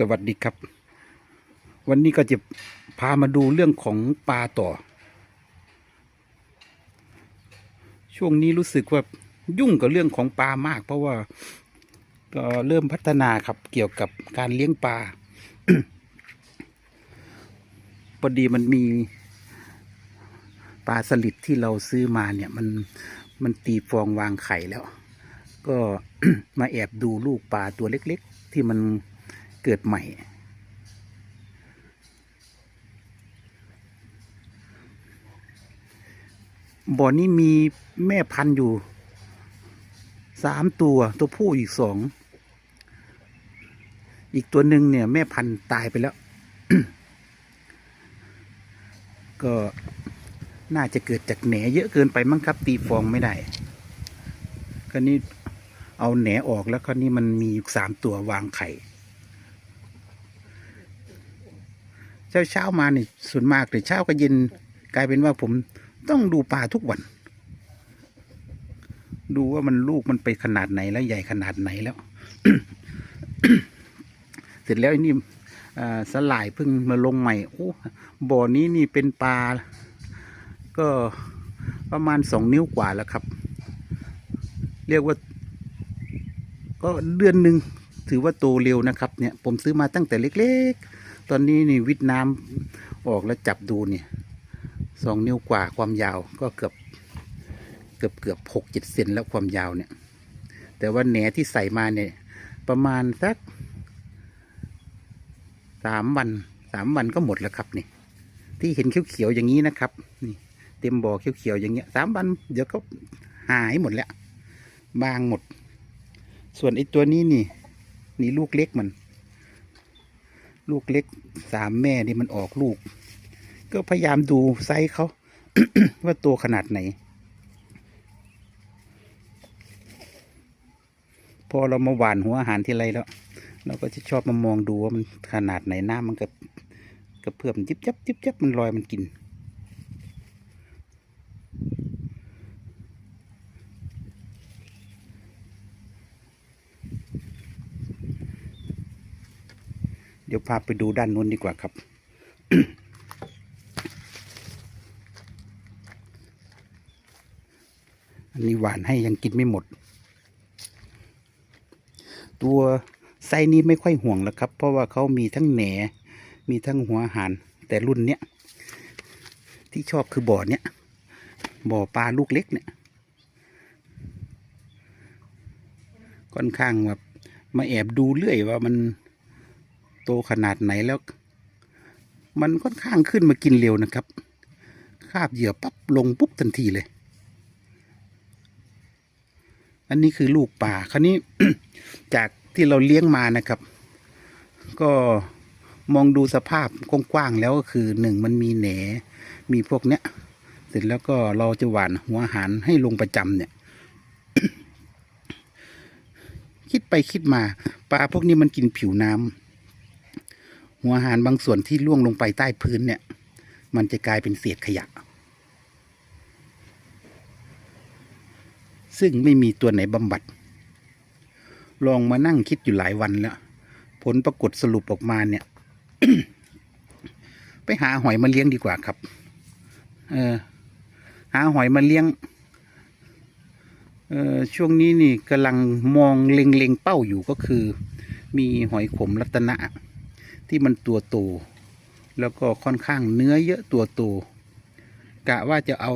สวัสดีครับ วันนี้ก็จะพามาดูเรื่องของปลาต่อ ช่วงนี้รู้สึกว่ายุ่งกับเรื่องของปลามาก เพราะว่าก็เริ่มพัฒนาครับเกี่ยวกับการเลี้ยงปลาพอดีมันมีปลาสลิดที่เราซื้อมาเนี่ย มันมันตีฟองวางไข่แล้ว ก็มาแอบดูลูกปลาตัวเล็ก ๆ ที่มัน เกิดใหม่ บ่อนี้มีแม่พันธุ์อยู่สามตัวตัวผู้อีกสองอีกตัวหนึ่งเนี่ยแม่พันธุ์ตายไปแล้ว ก็น่าจะเกิดจากแหนเยอะเกินไปมั้งครับ ตีฟองไม่ได้คราวนี้เอาแหนออกแล้วคราวนี้มันมีอยู่สามตัววางไข่ เช้าเช้าๆมาเนี่ยส่วนมากเลยเช้ากับเย็นกลายเป็นว่าผมต้องดูปลาทุกวัน ดูว่ามันลูกมันไปขนาดไหนแล้วใหญ่ขนาดไหนแล้ว เสร็จแล้วอ้นี่อ่าสลายเพิ่งมาลงใหม่โอ้บ่อนี้นี่เป็นปลา ก็ประมาณสองนิ้วกว่าแล้วครับ เรียกว่า ก็เดือนหนึ่งถือว่าโตเร็วนะครับ เนี่ย ผมซื้อมาตั้งแต่เล็ก ๆ ตอนนี้นี่วิทน้ำออกแล้วจับดูเนี่ยสองนิ้วกว่าความยาวก็เกือบเกือบเกือบหกเจ็ดเซนแล้วความยาวเนี่ย แต่ว่าแหนที่ใส่มาเนี่ย ประมาณสักสามวันสามวันก็หมดแล้วครับนี่ ที่เห็นเขียวๆอย่างนี้นะครับ นี่ เต็มบ่อเขียวๆอย่างเงี้ยสามวันเดี๋ยวก็หายหมดแล้ว บางหมด ส่วนไอ้ตัวนี้นี่ นี่ลูกเล็กมัน ลูกเล็กสามแม่นี่มันออกลูก ก็พยายามดูไซส์เขา ว่าตัวขนาดไหน พอเรามาหว่านหัวอาหารที่ไรแล้ว เราก็จะชอบมามองดูว่ามันขนาดไหนน้ามันก็กระเพื่อมยิบยับยิบยับมันลอยมันกิน เดี๋ยวพาไปดูด้านนู้นดีกว่าครับ อันนี้หวานให้ยังกินไม่หมด ตัวไซส์นี้ไม่ค่อยห่วงแล้วครับ เพราะว่าเขามีทั้งแหน มีทั้งหัวหารแต่รุ่นเนี้ยที่ชอบคือบ่อเนี้ยบ่อปลาลูกเล็กเนี่ยค่อนข้างแบบมาแอบดูเรื่อยว่ามัน โตขนาดไหนแล้ว มันค่อนข้างขึ้นมากินเร็วนะครับ คาบเหยื่อปั๊บลงปุ๊บทันทีเลย อันนี้คือลูกป่าคราวนี้จากที่เราเลี้ยงมานะครับ ก็มองดูสภาพกว้างๆแล้วก็คือหนึ่งมันมีแหนมีพวกเนี้ย เสร็จแล้วก็เราจะหว่านหัวอาหารให้ลงประจำเนี่ย คิดไปคิดมาปลาพวกนี้มันกินผิวน้ำ หัวหารบางส่วนที่ล่วงลงไปใต้พื้นเนี่ย มันจะกลายเป็นเศษขยะ ซึ่งไม่มีตัวไหนบำบัด ลองมานั่งคิดอยู่หลายวันแล้ว ผลปรากฏสรุปออกมาเนี่ย ไปหาหอยมาเลี้ยงดีกว่าครับ เออ หาหอยมาเลี้ยง เออช่วงนี้นี่กำลังมองเล็งๆเป้าอยู่ก็คือ มีหอยขมรัตนะ ที่มันตัวโตแล้วก็ค่อนข้างเนื้อเยอะตัวโตกะว่าจะเอา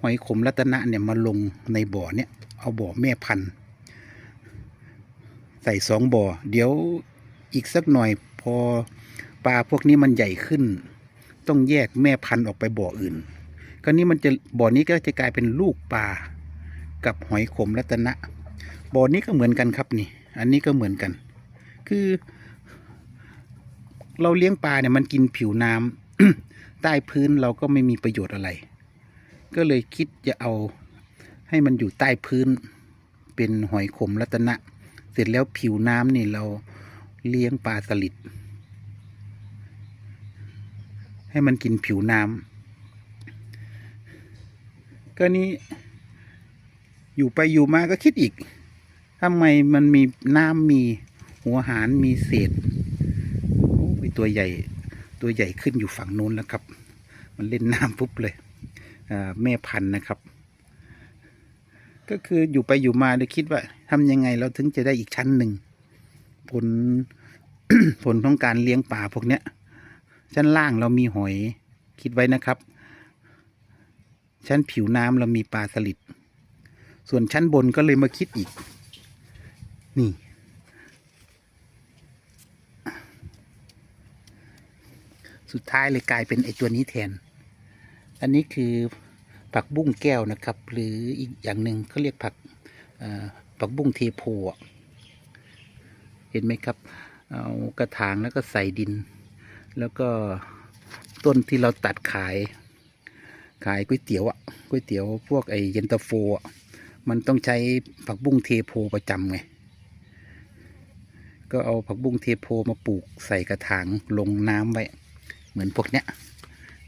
หอยขมรัตนะเนี่ยมาลงในบ่อเนี่ยเอาบ่อแม่พันธุ์ ใส่สองบ่อ เดี๋ยวอีกสักหน่อยพอปลาพวกนี้มันใหญ่ขึ้น ต้องแยกแม่พันธุ์ออกไปบ่ออื่นคราวนี้มันจะบ่อนี้ก็จะกลายเป็นลูกปลากับหอยขมรัตนะ บ่อนี้ก็เหมือนกันครับนี่ อันนี้ก็เหมือนกัน คือ เราเลี้ยงปลาเนี่ยมันกินผิวน้ำใต้พื้นเราก็ไม่มีประโยชน์อะไร ก็เลยคิดจะเอาให้มันอยู่ใต้พื้น เป็นหอยขมรัตนะ เสร็จแล้วผิวน้ำนี่เราเลี้ยงปลาสลิดให้มันกินผิวน้ำก็นี้อยู่ไปอยู่มาก็คิดอีกทำไมมันมีน้ำมีหัวหารมีเศษ ตัวใหญ่ตัวใหญ่ขึ้นอยู่ฝั่งนู้นแล้วครับ มันเล่นน้ำปุ๊บเลยแม่พันธุ์นะครับ ก็คืออยู่ไปอยู่มาเลยคิดว่าทำยังไงเราถึงจะได้อีกชั้นหนึ่งผลผลของการเลี้ยงป่าพวกเนี้ย ชั้นล่างเรามีหอยคิดไว้นะครับ ชั้นผิวน้ำเรามีปลาสลิดส่วนชั้นบนก็เลยมาคิดอีก นี่ สุดท้ายเลยกลายเป็นไอตัวนี้แทน อันนี้คือผักบุ้งแก้วนะครับ หรืออีกอย่างหนึ่งเขาเรียกผักผักบุ้งเทโพเห็นไหมครับ เอากระถางแล้วก็ใส่ดิน แล้วก็ต้นที่เราตัดขาย ขายก๋วยเตี๋ยวอะก๋วยเตี๋ยวพวกไอเย็นตาโฟอะมันต้องใช้ผักบุ้งเทโพประจำไงก็เอาผักบุ้งเทโพมาปลูกใส่กระถางลงน้ำไว้ เหมือนพวกเนี้ย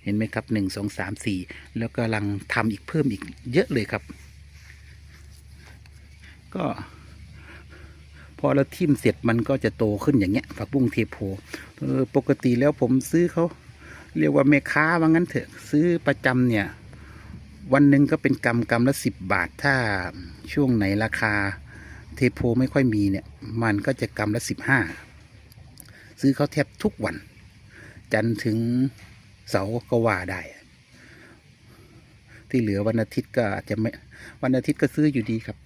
เห็นไหมครับหนึ่งสองสามสี่แล้วกำลังทำอีกเพิ่มอีกเยอะเลยครับ ก็พอเราทิ่มเสร็จมันก็จะโตขึ้นอย่างเงี้ยผักบุ้งเทโพเออปกติแล้วผมซื้อเขาเรียกว่าแม่ค้าว่างั้นเถอะซื้อประจำเนี่ย วันหนึ่งก็เป็นกำกำละสิบบาทถ้าช่วงไหนราคาเทโพไม่ค่อยมีเนี่ย มันก็จะกำละสิบห้าซื้อเขาแทบทุกวัน จันทร์ถึงเสาร์ก็ว่าได้ ที่เหลือวันอาทิตย์ก็อาจจะไม่ วันอาทิตย์ก็ซื้ออยู่ดีครับ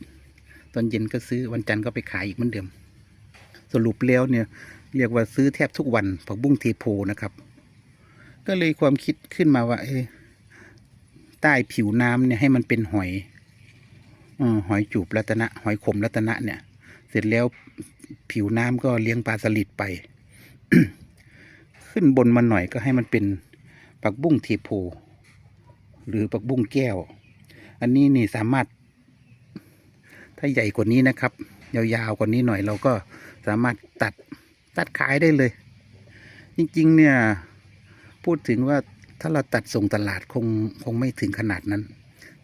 ตอนเย็นก็ซื้อวันจันทร์ก็ไปขายอีกเหมือนเดิม สรุปแล้วเนี่ย เรียกว่าซื้อแทบทุกวันผักบุ้งเทโพนะครับ ก็เลยความคิดขึ้นมาว่า เอใต้ผิวน้ำเนี่ยให้มันเป็นหอยอหอยจูบรัตนะ หอยขมรัตนะเนี่ย เสร็จแล้วผิวน้ำก็เลี้ยงปลาสลิดไป ขึ้นบนมาหน่อยก็ให้มันเป็นผักบุ้งเทโพหรือผักบุ้งแก้ว อันนี้นี่สามารถ ถ้าใหญ่กว่านี้นะครับ ยาวๆกว่านี้หน่อยเราก็สามารถตัดตัดขายได้เลย จริง ๆ เนี่ย พูดถึงว่าถ้าเราตัดส่งตลาดคงคงไม่ถึงขนาดนั้น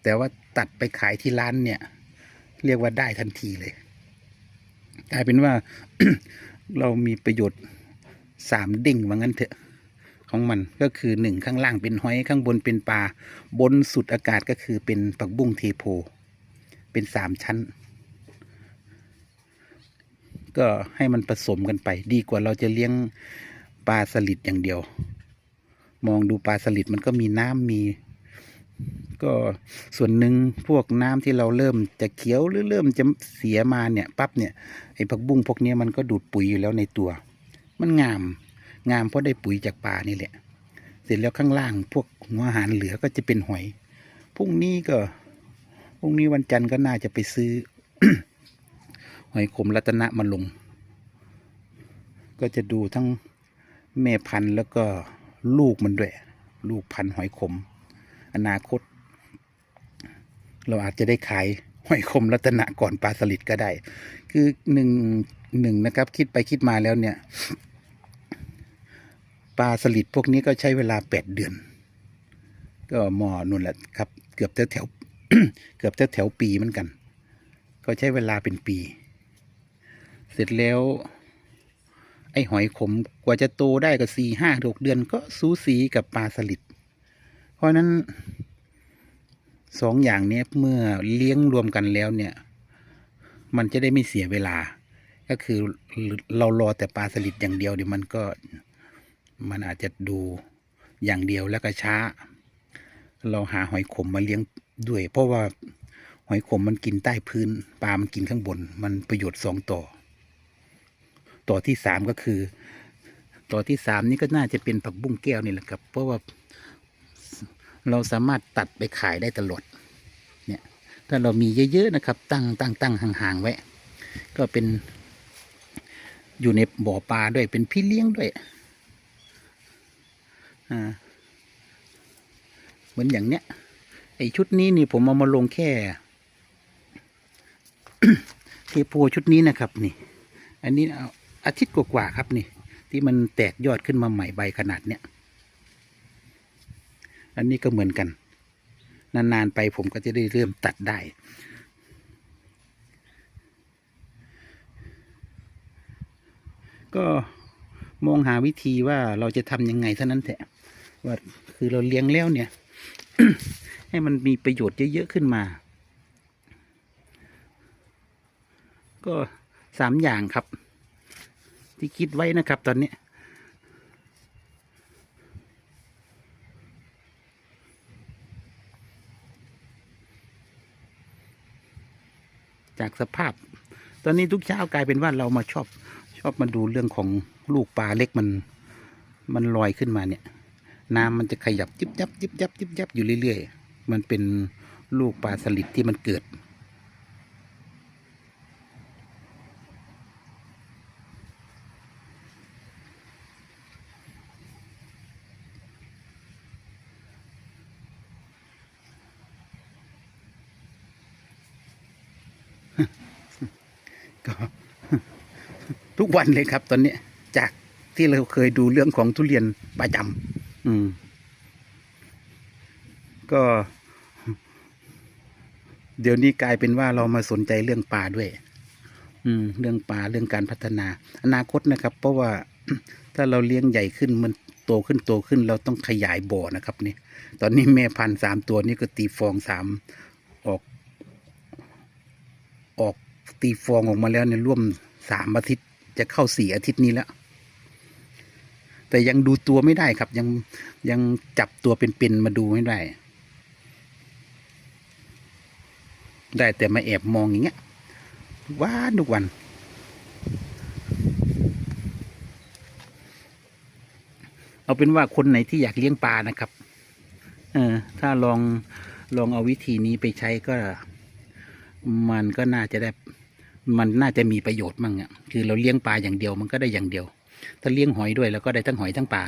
แต่ว่าตัดไปขายที่ร้านเนี่ย เรียกว่าได้ทันทีเลยกลายเป็นว่าเรามีประโยชน์ สามดิ่งว่างั้นเถอะของมันก็คือหนึ่งข้างล่างเป็นหอยข้างบนเป็นปลาบนสุดอากาศก็คือเป็นปักบุ้งเทโพ เป็นสามชั้น ก็ให้มันผสมกันไป ดีกว่าเราจะเลี้ยงปลาสลิดอย่างเดียว มองดูปลาสลิดมันก็มีน้ำมี ก็ส่วนหนึ่งพวกน้ำที่เราเริ่มจะเขียวหรือเริ่มจะเสียมาเนี่ยปั๊บเนี่ยไอ้ผักบุ้งพวกนี้มันก็ดูดปุ๋ยอยู่แล้วในตัว มันงาม งามเพราะได้ปุ๋ยจากปลานี่แหละ เสร็จแล้วข้างล่างพวกหัวอาหารเหลือก็จะเป็นหอยพรุ่งนี้ก็พรุ่งนี้วันจันทร์ก็น่าจะไปซื้อ หอยขมรัตนะมาลง ก็จะดูทั้งแม่พันธุ์แล้วก็ลูกมันด้วย ลูกพันธุ์หอยขม อนาคต เราอาจจะได้ขาย หอยขมรัตนะก่อนปลาสลิดก็ได้ คือหนึ่งหนึ่งนะครับ คิดไปคิดมาแล้วเนี่ยปลาสลิดพวกนี้ก็ใช้เวลาแปดเดือน ก็หมอนุ่นแหละครับ เกือบแถวแถวเกือบแถวแถวปีเหมือนกัน ก็ใช้เวลาเป็นปี เสร็จแล้ว ไอ้หอยขมกว่าจะโตได้ก็สี่ห้าหกเดือนก็สูสีกับปลาสลิดเพราะนั้น สองอย่างนี้เมื่อเลี้ยงรวมกันแล้วเนี่ย มันจะได้ไม่เสียเวลา ก็คือเรารอแต่ปลาสลิดอย่างเดียวเดี๋ยวมันก็มันอาจจะดูอย่างเดียวแล้วก็ช้า เราหาหอยขมมาเลี้ยงด้วย เพราะว่าหอยขมมันกินใต้พื้น ปลา มันกินข้างบน มันประโยชน์สองต่อ ต่อที่สามก็คือ ต่อที่สามนี่ก็น่าจะเป็นผักบุ้งแก้วนี่แหละครับ เพราะว่า เราสามารถตัดไปขายได้ตลอดเนี่ยถ้าเรามีเยอะๆนะครับ ตั้งตั้งตั้งห่างๆไว้ ก็เป็นอยู่ในบ่อปลาด้วยเป็นพี่เลี้ยงด้วยอ่าเหมือนอย่างเนี้ยไอชุดนี้นี่ผมเอามาลงแค่เทโพชุดนี้นะครับนี่ อันนี้เอาอาทิตย์กว่าๆครับนี่ ที่มันแตกยอดขึ้นมาใหม่ใบขนาดเนี้ย อันนี้ก็เหมือนกัน นานๆไปผมก็จะได้เริ่มตัดได้ก็มองหาวิธีว่าเราจะทำยังไงเท่านั้นแหละว่าคือเราเลี้ยงแล้วเนี่ย ให้มันมีประโยชน์เยอะๆขึ้นมา ก็สามอย่างครับ ที่คิดไว้นะครับตอนนี้ จากสภาพ ตอนนี้ทุกเช้ากลายเป็นว่าเรามาชอบชอบมาดูเรื่องของลูกปลาเล็กมันมันลอยขึ้นมาเนี่ย น้ำมันจะขยับยิบยับยิบยับยิบยับอยู่เรื่อย ๆ มันเป็นลูกปลาสลิดที่มันเกิด ก็ทุกวันเลยครับ ตอนนี้จากที่เราเคยดูเรื่องของทุเรียนประจำอืม ก็ เดี๋ยวนี้กลายเป็นว่าเรามาสนใจเรื่องปลาด้วย อืม เรื่องปลาเรื่องการพัฒนา อนาคตนะครับ เพราะว่าถ้าเราเลี้ยงใหญ่ขึ้นมันโตขึ้นโตขึ้นเราต้องขยายบ่อนะครับนี่ตอนนี้แม่พันธุ์สามตัวนี้ก็ตีฟองสามออก ออก ตีฟองออกมาแล้วเนี่ยร่วมสามอาทิตย์จะเข้าสี่อาทิตย์นี้แล้ว แต่ยังดูตัวไม่ได้ครับ ยังยังจับตัวเป็นๆมาดูไม่ได้ ได้แต่มาแอบมองอย่างเงี้ยวันทุกวัน เอาเป็นว่าคนไหนที่อยากเลี้ยงปลานะครับ เออ ถ้าลองลองเอาวิธีนี้ไปใช้ก็ มันก็น่าจะได้ มันน่าจะมีประโยชน์มั่งอะคือเราเลี้ยงปลาอย่างเดียวมันก็ได้อย่างเดียว ถ้าเลี้ยงหอยด้วยเราก็ได้ทั้งหอยทั้งปลา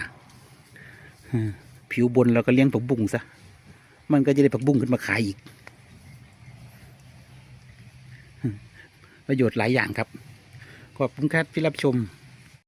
ผิวบนเราก็เลี้ยงผักบุ้งซะมันก็จะได้ผักบุ้งขึ้นมาขายอีก ประโยชน์หลายอย่างครับขอบคุณครับที่รับชม